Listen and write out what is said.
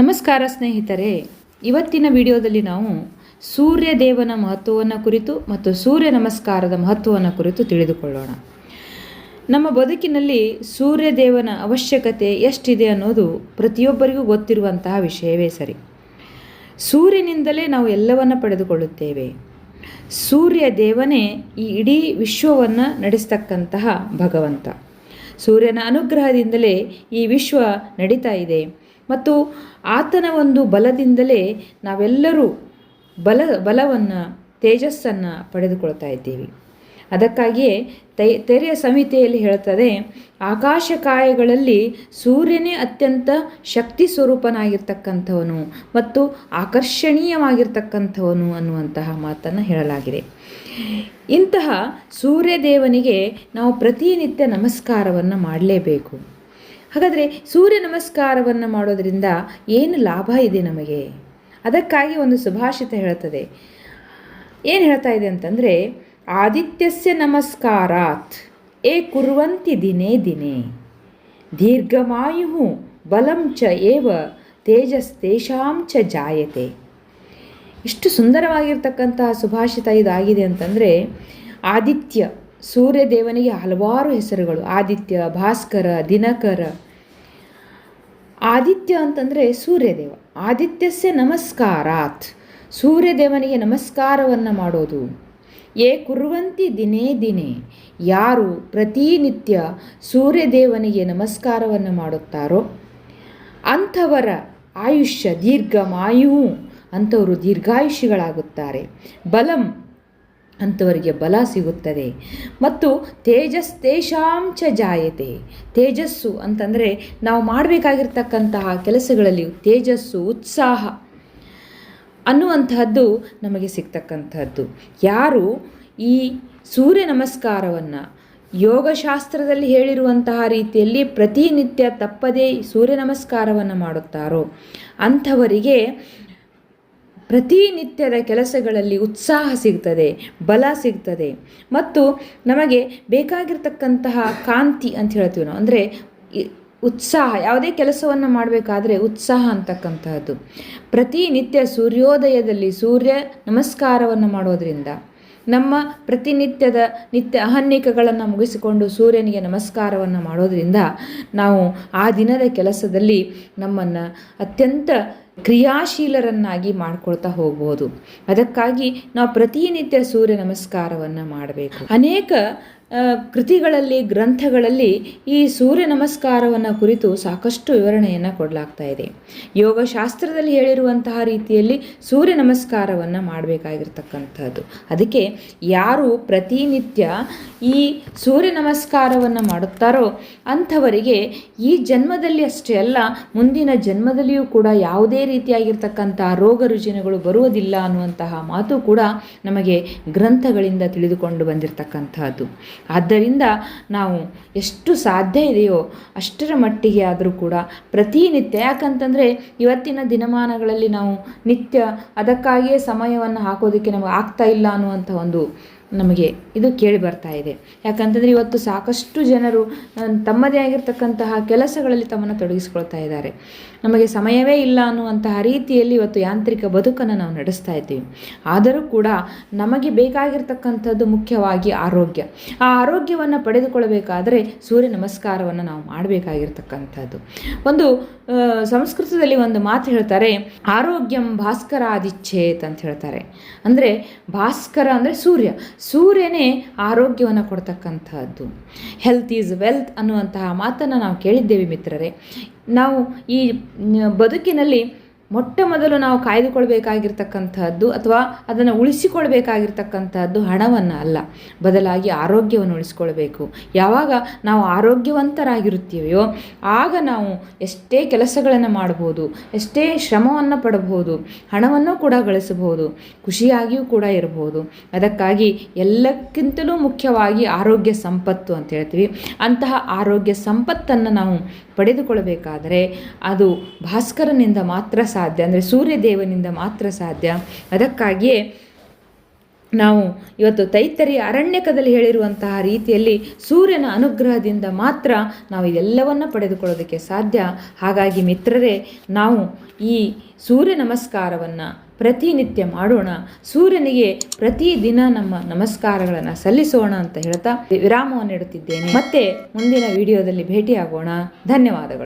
ನಮಸ್ಕಾರ ಸ್ನೇಹಿತರೆ. ಇವತ್ತಿನ ವಿಡಿಯೋದಲ್ಲಿ ನಾವು ಸೂರ್ಯ ದೇವನ ಮಹತ್ವವನ್ನು ಕುರಿತು ಮತ್ತು ಸೂರ್ಯ ನಮಸ್ಕಾರದ ಮಹತ್ವವನ್ನು ಕುರಿತು ತಿಳಿದುಕೊಳ್ಳೋಣ. ನಮ್ಮ ಬದುಕಿನಲ್ಲಿ ಸೂರ್ಯ ದೇವನ ಅವಶ್ಯಕತೆ ಎಷ್ಟಿದೆ ಅನ್ನೋದು ಪ್ರತಿಯೊಬ್ಬರಿಗೂ ಗೊತ್ತಿರುವಂತಹ ವಿಷಯವೇ ಸರಿ. ಸೂರ್ಯನಿಂದಲೇ ನಾವು ಎಲ್ಲವನ್ನು ಪಡೆದುಕೊಳ್ಳುತ್ತೇವೆ. ಸೂರ್ಯ ದೇವನೇ ಈ ಇಡೀ ವಿಶ್ವವನ್ನು ನಡೆಸ್ತಕ್ಕಂತಹ ಭಗವಂತ. ಸೂರ್ಯನ ಅನುಗ್ರಹದಿಂದಲೇ ಈ ವಿಶ್ವ ನಡೀತಾ ಇದೆ. ಮತ್ತು ಆತನ ಒಂದು ಬಲದಿಂದಲೇ ನಾವೆಲ್ಲರೂ ಬಲ, ಬಲವನ್ನು, ತೇಜಸ್ಸನ್ನು ಪಡೆದುಕೊಳ್ತಾ ಇದ್ದೀವಿ. ಅದಕ್ಕಾಗಿಯೇ ತೈ, ತೆರೆಯ ಸಂಹಿತೆಯಲ್ಲಿ ಹೇಳ್ತದೆ ಆಕಾಶಕಾಯಗಳಲ್ಲಿ ಸೂರ್ಯನೇ ಅತ್ಯಂತ ಶಕ್ತಿ ಸ್ವರೂಪನಾಗಿರ್ತಕ್ಕಂಥವನು ಮತ್ತು ಆಕರ್ಷಣೀಯವಾಗಿರ್ತಕ್ಕಂಥವನು ಅನ್ನುವಂತಹ ಮಾತನ್ನು ಹೇಳಲಾಗಿದೆ. ಇಂತಹ ಸೂರ್ಯದೇವನಿಗೆ ನಾವು ಪ್ರತಿನಿತ್ಯ ನಮಸ್ಕಾರವನ್ನು ಮಾಡಲೇಬೇಕು. ಹಾಗಾದರೆ ಸೂರ್ಯ ನಮಸ್ಕಾರವನ್ನು ಮಾಡೋದರಿಂದ ಏನು ಲಾಭ ಇದೆ ನಮಗೆ? ಅದಕ್ಕಾಗಿ ಒಂದು ಸುಭಾಷಿತ ಹೇಳುತ್ತದೆ ಏನು ಹೇಳ್ತಾ ಇದೆ ಅಂತಂದರೆ, ಆದಿತ್ಯಸ್ಯ ನಮಸ್ಕಾರಾತ್, ಏ ಕುರ್ವಂತಿ ದಿನೇ ದಿನೇ ದೀರ್ಘಮಾಯು ಬಲಂ ಚ ಏವ, ತೇಜಸ್ತೇಷಾಂ ಚ ಜಾಯತೆ. ಇಷ್ಟು ಸುಂದರವಾಗಿರ್ತಕ್ಕಂತಹ ಸುಭಾಷಿತ ಇದಾಗಿದೆ ಅಂತಂದರೆ, ಆದಿತ್ಯ ಸೂರ್ಯ ದೇವನಿಗೆ ಹಲವಾರು ಹೆಸರುಗಳು. ಆದಿತ್ಯ, ಭಾಸ್ಕರ, ದಿನಕರ. ಆದಿತ್ಯ ಅಂತಂದರೆ ಸೂರ್ಯದೇವ. ಆದಿತ್ಯಸ್ಯ ನಮಸ್ಕಾರಾತ್. ಸೂರ್ಯದೇವನಿಗೆ ನಮಸ್ಕಾರವನ್ನು ಮಾಡೋದು. ಏ ಕುರುವಂತಿ ದಿನೇ ದಿನೇ. ಯಾರು ಪ್ರತಿನಿತ್ಯ ಸೂರ್ಯದೇವನಿಗೆ ನಮಸ್ಕಾರವನ್ನು ಮಾಡುತ್ತಾರೋ ಅಂಥವರ ಆಯುಷ್ಯ ದೀರ್ಘಮಾಯು ಅಂಥವರು ದೀರ್ಘಾಯುಷಿಗಳಾಗುತ್ತಾರೆ ಬಲಂ ಅಂಥವರಿಗೆ ಬಲ ಸಿಗುತ್ತದೆ. ಮತ್ತು ತೇಜಸ್ ತೇಷಾಂಚ ಜಾಯತೆ. ತೇಜಸ್ಸು ಅಂತಂದರೆ ನಾವು ಮಾಡಬೇಕಾಗಿರ್ತಕ್ಕಂತಹ ಕೆಲಸಗಳಲ್ಲಿ ತೇಜಸ್ಸು, ಉತ್ಸಾಹ ಅನ್ನುವಂತಹದ್ದು ನಮಗೆ ಸಿಗ್ತಕ್ಕಂಥದ್ದು. ಯಾರು ಈ ಸೂರ್ಯ ನಮಸ್ಕಾರವನ್ನು ಯೋಗಶಾಸ್ತ್ರದಲ್ಲಿ ಹೇಳಿರುವಂತಹ ರೀತಿಯಲ್ಲಿ ಪ್ರತಿನಿತ್ಯ ತಪ್ಪದೇ ಸೂರ್ಯ ನಮಸ್ಕಾರವನ್ನು ಮಾಡುತ್ತಾರೋ, ಅಂಥವರಿಗೆ ಪ್ರತಿನಿತ್ಯದ ಕೆಲಸಗಳಲ್ಲಿ ಉತ್ಸಾಹ ಸಿಗ್ತದೆ, ಬಲ ಸಿಗ್ತದೆ. ಮತ್ತು ನಮಗೆ ಬೇಕಾಗಿರ್ತಕ್ಕಂತಹ ಕಾಂತಿ ಅಂತ ಹೇಳ್ತೀವಿ ನಾವು. ಅಂದರೆ ಉತ್ಸಾಹ, ಯಾವುದೇ ಕೆಲಸವನ್ನು ಮಾಡಬೇಕಾದ್ರೆ ಉತ್ಸಾಹ ಅಂತಕ್ಕಂತಹದ್ದು. ಪ್ರತಿನಿತ್ಯ ಸೂರ್ಯೋದಯದಲ್ಲಿ ಸೂರ್ಯ ನಮಸ್ಕಾರವನ್ನು ಮಾಡೋದರಿಂದ ನಮ್ಮ ಪ್ರತಿನಿತ್ಯದ ನಿತ್ಯ ಅಹನ್ನಿಕಗಳನ್ನು ಮುಗಿಸಿಕೊಂಡು ಸೂರ್ಯನಿಗೆ ನಮಸ್ಕಾರವನ್ನು ಮಾಡೋದರಿಂದ ನಾವು ಆ ದಿನದ ಕೆಲಸದಲ್ಲಿ ನಮ್ಮನ್ನು ಅತ್ಯಂತ ಕ್ರಿಯಾಶೀಲರನ್ನಾಗಿ ಮಾಡ್ಕೊಳ್ತಾ ಹೋಗ್ಬೋದು. ಅದಕ್ಕಾಗಿ ನಾವು ಪ್ರತಿನಿತ್ಯ ಸೂರ್ಯ ನಮಸ್ಕಾರವನ್ನು ಮಾಡಬೇಕು. ಅನೇಕ ಕೃತಿಗಳಲ್ಲಿ, ಗ್ರಂಥಗಳಲ್ಲಿ ಈ ಸೂರ್ಯ ನಮಸ್ಕಾರವನ್ನು ಕುರಿತು ಸಾಕಷ್ಟು ವಿವರಣೆಯನ್ನು ಕೊಡಲಾಗ್ತಾ ಇದೆ. ಯೋಗಶಾಸ್ತ್ರದಲ್ಲಿ ಹೇಳಿರುವಂತಹ ರೀತಿಯಲ್ಲಿ ಸೂರ್ಯ ನಮಸ್ಕಾರವನ್ನು ಮಾಡಬೇಕಾಗಿರ್ತಕ್ಕಂಥದ್ದು. ಅದಕ್ಕೆ ಯಾರು ಪ್ರತಿನಿತ್ಯ ಈ ಸೂರ್ಯ ನಮಸ್ಕಾರವನ್ನು ಮಾಡುತ್ತಾರೋ ಅಂಥವರಿಗೆ ಈ ಜನ್ಮದಲ್ಲಿ ಅಷ್ಟೇ ಅಲ್ಲ, ಮುಂದಿನ ಜನ್ಮದಲ್ಲಿಯೂ ಕೂಡ ಯಾವುದೇ ರೀತಿಯಾಗಿರ್ತಕ್ಕಂಥ ರೋಗ ರುಜಿನಗಳು ಬರುವುದಿಲ್ಲ ಅನ್ನುವಂತಹ ಮಾತು ಕೂಡ ನಮಗೆ ಗ್ರಂಥಗಳಿಂದ ತಿಳಿದುಕೊಂಡು ಬಂದಿರತಕ್ಕಂಥದ್ದು. ಆದ್ದರಿಂದ ನಾವು ಎಷ್ಟು ಸಾಧ್ಯ ಇದೆಯೋ ಅಷ್ಟರ ಮಟ್ಟಿಗೆ ಆದರೂ ಕೂಡ ಪ್ರತಿನಿತ್ಯ ಯಾಕಂತಂದರೆ ಇವತ್ತಿನ ದಿನಮಾನಗಳಲ್ಲಿ ನಾವು ನಿತ್ಯ ಅದಕ್ಕಾಗಿಯೇ ಸಮಯವನ್ನು ಹಾಕೋದಕ್ಕೆ ನಮಗೆ ಆಗ್ತಾ ಇಲ್ಲ ಅನ್ನುವಂಥ ಒಂದು ನಮಗೆ ಇದು ಕೇಳಿ ಬರ್ತಾ ಇದೆ. ಯಾಕಂತಂದರೆ ಇವತ್ತು ಸಾಕಷ್ಟು ಜನರು ತಮ್ಮದೇ ಆಗಿರ್ತಕ್ಕಂತಹ ಕೆಲಸಗಳಲ್ಲಿ ತಮ್ಮನ್ನು ತೊಡಗಿಸ್ಕೊಳ್ತಾ ಇದ್ದಾರೆ. ನಮಗೆ ಸಮಯವೇ ಇಲ್ಲ ಅನ್ನುವಂತಹ ರೀತಿಯಲ್ಲಿ ಇವತ್ತು ಯಾಂತ್ರಿಕ ಬದುಕನ್ನು ನಾವು ನಡೆಸ್ತಾ ಇದ್ದೀವಿ. ಆದರೂ ಕೂಡ ನಮಗೆ ಬೇಕಾಗಿರ್ತಕ್ಕಂಥದ್ದು ಮುಖ್ಯವಾಗಿ ಆರೋಗ್ಯ. ಆ ಆರೋಗ್ಯವನ್ನು ಪಡೆದುಕೊಳ್ಳಬೇಕಾದರೆ ಸೂರ್ಯ ನಮಸ್ಕಾರವನ್ನು ನಾವು ಮಾಡಬೇಕಾಗಿರ್ತಕ್ಕಂಥದ್ದು. ಒಂದು ಸಂಸ್ಕೃತದಲ್ಲಿ ಒಂದು ಮಾತು ಹೇಳ್ತಾರೆ, ಆರೋಗ್ಯಂ ಭಾಸ್ಕರ ಆದಿಚ್ಛೇತ್ ಅಂತ ಹೇಳ್ತಾರೆ. ಅಂದರೆ ಭಾಸ್ಕರ ಅಂದರೆ ಸೂರ್ಯ. ಸೂರ್ಯನೇ ಆರೋಗ್ಯವನ್ನು ಕೊಡ್ತಕ್ಕಂಥದ್ದು. ಹೆಲ್ತ್ ಈಸ್ ವೆಲ್ತ್ ಅನ್ನುವಂತಹ ಮಾತನ್ನು ನಾವು ಕೇಳಿದ್ದೇವೆ ಮಿತ್ರರೇ. ನಾವು ಈ ಬದುಕಿನಲ್ಲಿ ಮೊಟ್ಟ ಮೊದಲು ನಾವು ಕಾಯ್ದುಕೊಳ್ಬೇಕಾಗಿರ್ತಕ್ಕಂಥದ್ದು ಅಥವಾ ಅದನ್ನು ಉಳಿಸಿಕೊಳ್ಬೇಕಾಗಿರ್ತಕ್ಕಂಥದ್ದು ಹಣವನ್ನು ಅಲ್ಲ. ಬದಲಾಗಿ ಆರೋಗ್ಯವನ್ನು ಉಳಿಸ್ಕೊಳ್ಬೇಕು. ಯಾವಾಗ ನಾವು ಆರೋಗ್ಯವಂತರಾಗಿರುತ್ತೀವೋ ಆಗ ನಾವು ಎಷ್ಟೇ ಕೆಲಸಗಳನ್ನು ಮಾಡ್ಬೋದು, ಎಷ್ಟೇ ಶ್ರಮವನ್ನು ಪಡಬಹುದು, ಹಣವನ್ನು ಕೂಡ ಗಳಿಸಬಹುದು, ಖುಷಿಯಾಗಿಯೂ ಕೂಡ ಇರಬಹುದು. ಅದಕ್ಕಾಗಿ ಎಲ್ಲಕ್ಕಿಂತಲೂ ಮುಖ್ಯವಾಗಿ ಆರೋಗ್ಯ ಸಂಪತ್ತು ಅಂತ ಹೇಳ್ತೀವಿ. ಅಂತಹ ಆರೋಗ್ಯ ಸಂಪತ್ತನ್ನು ನಾವು ಪಡೆದುಕೊಳ್ಳಬೇಕಾದರೆ ಅದು ಭಾಸ್ಕರನಿಂದ ಮಾತ್ರ ಸಾಧ್ಯ. ಅಂದರೆ ಸೂರ್ಯದೇವನಿಂದ ಮಾತ್ರ ಸಾಧ್ಯ. ಅದಕ್ಕಾಗಿಯೇ ನಾವು ಇವತ್ತು ತೈತರಿ ಅರಣ್ಯಕದಲ್ಲಿ ಹೇಳಿರುವಂತಹ ರೀತಿಯಲ್ಲಿ ಸೂರ್ಯನ ಅನುಗ್ರಹದಿಂದ ಮಾತ್ರ ನಾವು ಇದೆಲ್ಲವನ್ನು ಪಡೆದುಕೊಳ್ಳೋದಕ್ಕೆ ಸಾಧ್ಯ. ಹಾಗಾಗಿ ಮಿತ್ರರೇ, ನಾವು ಈ ಸೂರ್ಯ ನಮಸ್ಕಾರವನ್ನು ಪ್ರತಿನಿತ್ಯ ಮಾಡೋಣ. ಸೂರ್ಯನಿಗೆ ಪ್ರತಿದಿನ ನಮ್ಮ ನಮಸ್ಕಾರಗಳನ್ನು ಸಲ್ಲಿಸೋಣ ಅಂತ ಹೇಳ್ತಾ ವಿರಾಮವನ್ನು ಇಡುತ್ತಿದ್ದೇನೆ. ಮತ್ತೆ ಮುಂದಿನ ವಿಡಿಯೋದಲ್ಲಿ ಭೇಟಿಯಾಗೋಣ. ಧನ್ಯವಾದಗಳು.